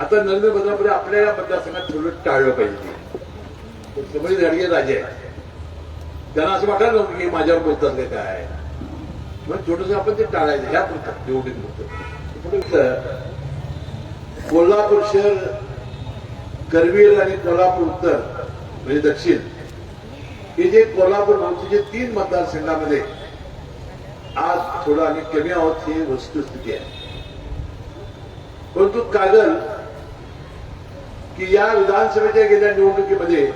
आता नरेंद्र बदलापुढे आपल्या या मतदारसंघात थोडं टाळलं पाहिजे. समज धडगे राजे त्यांना असं वाटायला नव्हतं की माझ्यावर बोलतात काय काय. मग छोटस आपण ते टाळायचं ह्या पुरतात निवडणूक कोल्हापूर शहर करवीर आणि कोल्हापूर उत्तर म्हणजे दक्षिण हे जे कोल्हापूर जे तीन मतदारसंघामध्ये आज थोडं आणि कमी आहोत ही वस्तुस्थिती आहे. परंतु कागल की या विधानसभेच्या गेल्या निवडणुकीमध्ये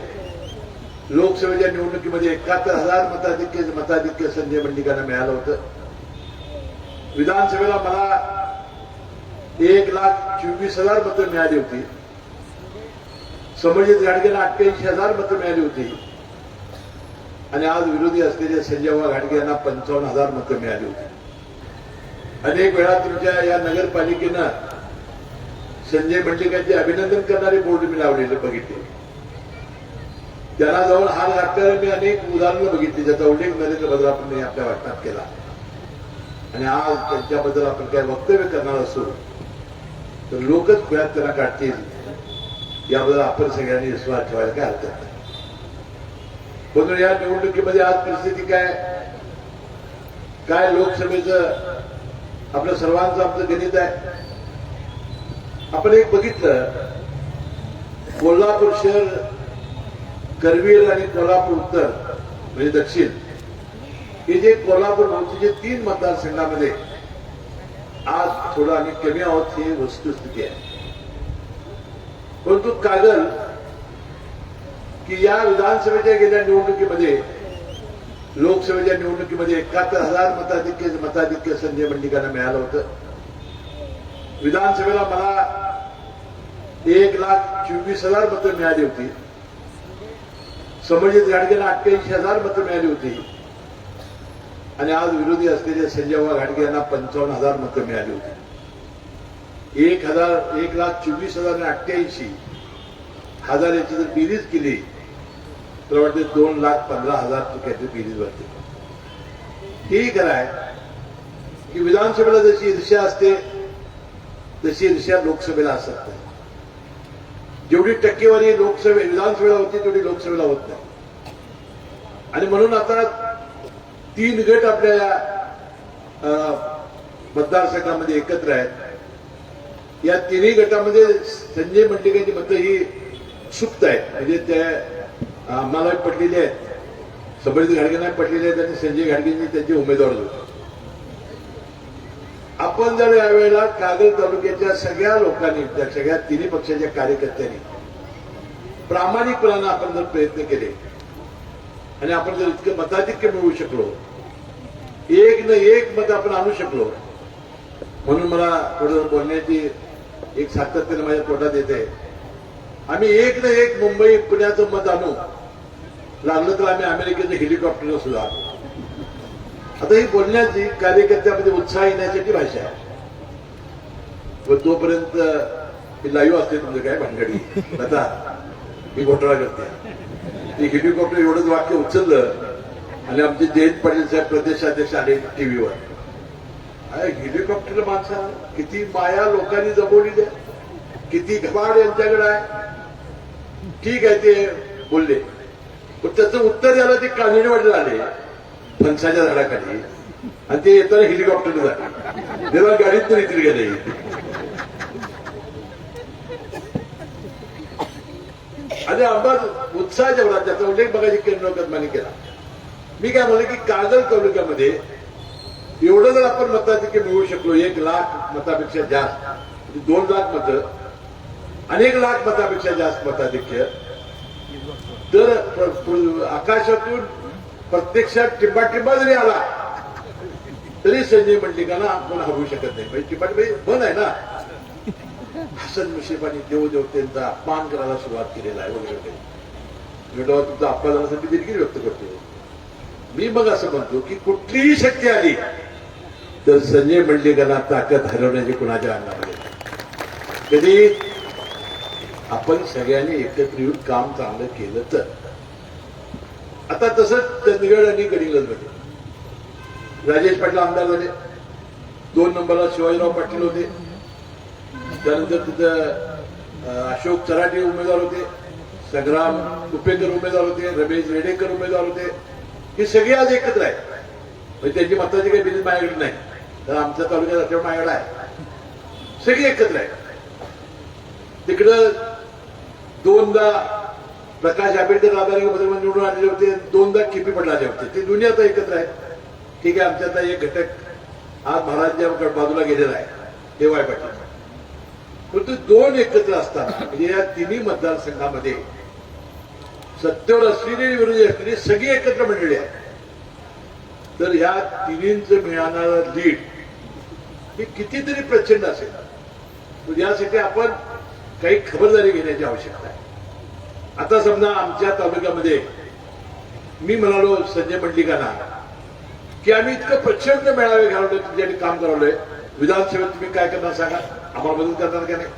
लोकसभेच्या निवडणुकीमध्ये एकाहत्तर हजार मताधिक्य मताधिक्य संजय मंडिकांना मिळालं होतं. विधानसभेला मला एक लाख चोवीस हजार मतं मिळाली होती. समजित घाटगेला अठ्ठ्याऐंशी हजार मतं मिळाली होती. आणि आज विरोधी असलेले संजयवा घाटगे यांना पंचावन्न हजार मतं मिळाली होती. अनेक वेळा तुमच्या या नगरपालिकेनं संजय मंडिकांचे अभिनंदन करणारे बोर्ड मी लावलेले बघितले. त्याला जवळ हार घातल्यावर मी अनेक उदाहरणं बघितली ज्याचा उल्लेख नरेंद्र आपण आपल्या वाटण्यात केला. आणि आज त्यांच्याबद्दल आपण काय वक्तव्य करणार असू तर लोकच खुळ्यात त्यांना काढतील याबद्दल आपण सगळ्यांनी विश्वास ठेवायला काय हरकत नाही. म्हणून या निवडणुकीमध्ये आज परिस्थिती काय? काय लोकसभेचं आपल्या सर्वांचं आपलं गणित आहे? आपण एक बघितलं कोल्हापूर शहर करवीर आणि कोल्हापूर उत्तर म्हणजे दक्षिण हे जे कोल्हापूर जे तीन मतदारसंघामध्ये आज थोडं आणि कमी आहोत ही वस्तुस्थिती आहे. परंतु कागल की या विधानसभेच्या गेल्या निवडणुकीमध्ये लोकसभेच्या निवडणुकीमध्ये एकाहत्तर हजार मताधिक्य मताधिक्य संजय मंडिकांना मिळालं होतं. विधानसभेला मला एक लाख चोवीस हजार मतं मिळाली होती. समजित गाडगेला अठ्ठ्याऐंशी हजार मतं मिळाली होती. आणि आज विरोधी असलेले संजयवा घाटगे यांना पंचावन्न हजार मतं मिळाली होती. एक हजार एक लाख चोवीस हजार आणि अठ्ठ्याऐंशी हजार याची जर बेरीज केली तर वाटते दोन लाख पंधरा हजार काहीतरी बेरीज वाटते. हेही खरं आहे की विधानसभेला जशी ईर्ष्या असते तशी दुसऱ्या लोकसभेला असत नाही जेवढी टक्केवारी लोकसभे विधानसभेला होती तेवढी लोकसभेला होत नाही. आणि म्हणून आता तीन गट आपल्या या मतदारसंघामध्ये एकत्र आहेत. या तिन्ही गटामध्ये संजय मंडलिकांची मतं ही सुप्त आहेत. म्हणजे त्या आम्हाला पडलेले आहेत. समृद्धी घाडगेंना पडलेली आहेत आणि संजय घाडगेंनी त्यांचे उमेदवार होते आपण जर यावेळेला कागल तालुक्याच्या सगळ्या लोकांनी त्या सगळ्या तिन्ही पक्षाच्या कार्यकर्त्यांनी प्रामाणिकपणानं आपण जर प्रयत्न केले आणि आपण जर इतकं मताधिक्य मिळवू शकलो एक न एक मत आपण आणू शकलो म्हणून मला थोडं बोलण्याची एक सातत्याने माझ्या तोटात येते आम्ही एक न एक मुंबई पुण्याचं मत आणू. लागलं तर आम्ही अमेरिकेचं हेलिकॉप्टर सुद्धा आणू. आता ही बोलण्याची कार्यकर्त्यामध्ये उत्साह येण्यासाठी भाषा आहे. व तोपर्यंत ही लाईव्ह असते तुमचं काय भानगडी. आता मी घोटाळा करते. ती हेलिकॉप्टर एवढंच वाक्य उचललं आणि आमचे जयंत पाटील साहेब प्रदेशाध्यक्ष आले टीव्हीवर. अरे हेलिकॉप्टर माणसा किती माया लोकांनी जमवली किती घबाड यांच्याकडे आहे. ठीक आहे ते बोलले. पण त्याचं उत्तर द्यायला ते कानिडवाडीला आले. फणसाच्या झाडाखाली. आणि ते येताना हेलिकॉप्टर झाले तेव्हा गाडीत तर येतील गेले आणि अंबाज उत्साह जेवढा त्याचा उल्लेख बघायची केंद्र कदमाने केला. मी काय म्हणलं की कागल तालुक्यामध्ये एवढं जर आपण मताधिक्य मिळवू शकलो एक लाख मतापेक्षा जास्त म्हणजे दोन लाख मत अनेक लाख मतापेक्षा जास्त मताधिक्य तर आकाशातून प्रत्यक्षात टिब्बा टिब्बा जरी आला तरी संजय मंडिकांना आपण हवू शकत नाही. म्हणजे टिब्बा टिंबा बंद आहे ना. हसन मुश्रीफांनी देवदेवतेंचा अपमान करायला सुरुवात केलेला आहे वगैरे वगैरे. मी तुमचा अपमान झाल्यासाठी व्यक्त करतो. मी मग असं म्हणतो की कुठलीही शक्ती आली तर संजय मंडलिकांना ताकद हरवण्याची कुणाच्या अंगामध्ये कधी? आपण सगळ्यांनी एकत्र येऊन काम चांगलं केलं तर. आता तसंच चंदगड आणि गडिंगज राजेश पाटील आमदार झाले. दोन नंबरला शिवाजीराव पाटील होते. त्यानंतर तिथं अशोक चराटे उमेदवार होते. संग्राम उपेंद्र उमेदवार होते. रमेश रेडेकर उमेदवार होते. हे सगळे आज एकत्र आहेत. म्हणजे त्यांची मताची काही बिजनेस माझ्याकडे नाही. तर आमच्या तालुक्यात असल्यामुळे माझ्याकडे आहे सगळे एकत्र आहेत. तिकडं दोनदा प्रकाश आंबेडकर राधानगर निवडून आलेले होते दोनदा किपी पडले होते ते दुनिया आता एकत्र आहे. ठीक आहे आमच्यात एक घटक आज महाराजांच्या बाजूला गेलेला आहे देवाय पाटील. परंतु दोन एकत्र असताना म्हणजे या तिन्ही मतदारसंघामध्ये सत्तेवर असलेली विरोधी असलेली सगळी एकत्र मंडळी आहे तर ह्या तिन्हींच मिळणारं लीड हे कितीतरी प्रचंड असेल. यासाठी आपण काही खबरदारी घेण्याची आवश्यकता आहे. आता समजा आमच्या तालुक्यामध्ये मी म्हणालो संजय मंडलिकांना की आम्ही इतकं प्रचंड मेळावे घालवले तुमच्यासाठी काम करावलंय. विधानसभेत तुम्ही काय करणार सांगा? आम्हाला मदत करणार का नाही?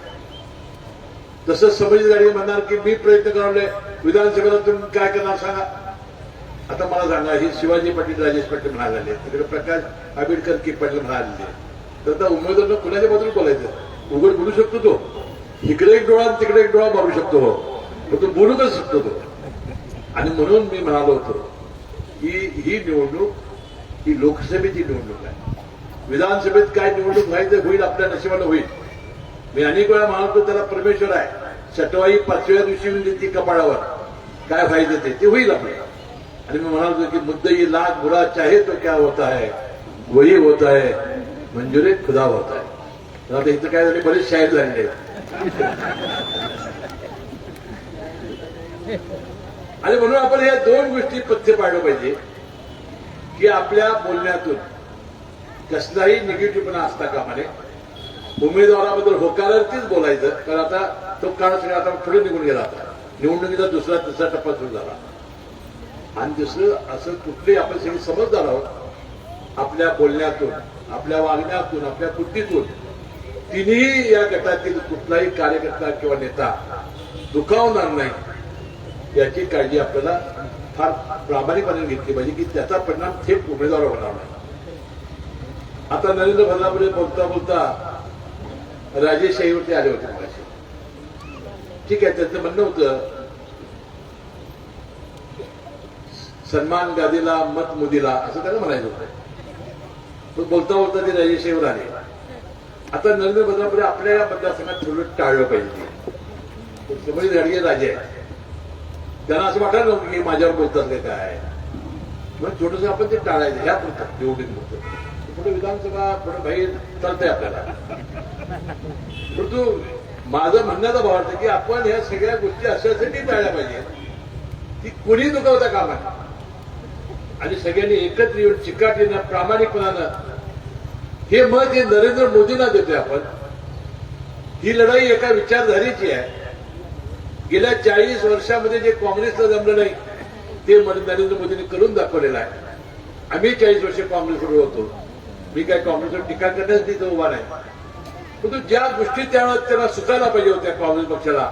तसंच समज म्हणणार की मी प्रयत्न करावले विधानसभेला तुम्ही काय करणार सांगा? आता मला सांगा ही शिवाजी पाटील राजेश पाटील म्हणाले तिकडे प्रकाश आंबेडकर की पाटील म्हणाले तर त्या उमेदवारनं कुणाच्या बाजूला बोलायचं? उघड बोलू शकतो तो. इकडे एक डोळा तिकडे एक डोळा मारू शकतो. हो तो बोलूनच शकतो तो. आणि म्हणून मी म्हणालो होतो की ही निवडणूक ही लोकसभेची निवडणूक आहे. विधानसभेत काय निवडणूक व्हायचं होईल आपल्या नशिबाला होईल. मी अनेक वेळा म्हणालो त्याला परमेश्वर आहे. सटवाई पाचव्या दिवशी येऊन ती कपाळावर. काय व्हायचं ते ते होईल आपलं. आणि मी म्हणालो की मुद्दई लाख बुरा चाहे तो क्या होता है? वही होता है मंजुरे खुदा होता है. आता इथं काय झाले बरेच शाहीर झालेले आहेत. आणि म्हणून आपण या दोन गोष्टी पथ्य पाडलं पाहिजे की आपल्या बोलण्यातून कसलाही निगेटिव्हपणा असता कामा नये उमेदवाराबद्दल होकारार्थीच बोलायचं कारण आता तो काळ सगळा आता पुढे निघून गेला आता. निवडणुकीचा दुसरा तिसरा टप्पा सुरू झाला. आणि दुसरं असं कुठले आपण सगळे समजदार आहोत आपल्या बोलण्यातून आपल्या वागण्यातून आपल्या कृतीतून तिन्ही या गटातील कुठलाही कार्यकर्ता किंवा नेता दुखावणार नाही. याची काळजी आपल्याला फार प्रामाणिकपणे घेतली पाहिजे की त्याचा परिणाम थेट उमेदवार होणार नाही. आता नरेंद्र भद्रापुढे बोलता बोलता राजेशाहीवरती आले होते मगाशी. ठीक आहे त्यांचं म्हणणं होतं सन्मान गादीला मत मोदीला असं त्यांना म्हणायचं होतं. तो बोलता बोलता ते राजेशाहीवर आले. आता नरेंद्र भद्रापुढे आपल्या या मतदारसंघात थोडं टाळलं पाहिजे. समज झाडगे राजे आहे त्यांना असं वाटायला नव्हतं की माझ्यावर बोलतात का काय? मग छोटस आपण ते टाळायचं ह्या पुरतं निवडणूक पुरतं पुढे विधानसभा पुढे भाई चालतंय आपल्याला. परंतु माझं म्हणण्याचा भाव वाटतं की आपण ह्या सगळ्या गोष्टी अशासाठी टाळल्या पाहिजे की कुणी दुखावता कामा आणि सगळ्यांनी एकत्र येऊन चिकाटीनं प्रामाणिकपणानं हे मत हे नरेंद्र मोदींना देतोय आपण ही लढाई एका विचारधारेची आहे. गेल्या चाळीस वर्षामध्ये जे काँग्रेसला जमलं नाही ते नरेंद्र मोदींनी करून दाखवलेलं आहे. आम्ही चाळीस वर्ष काँग्रेसवर होतो. मी काय काँग्रेसवर टीका करण्यासाठी तिथं उभा नाही. परंतु ज्या गोष्टी त्यावेळेस त्यांना सुचायला पाहिजे होत्या काँग्रेस पक्षाला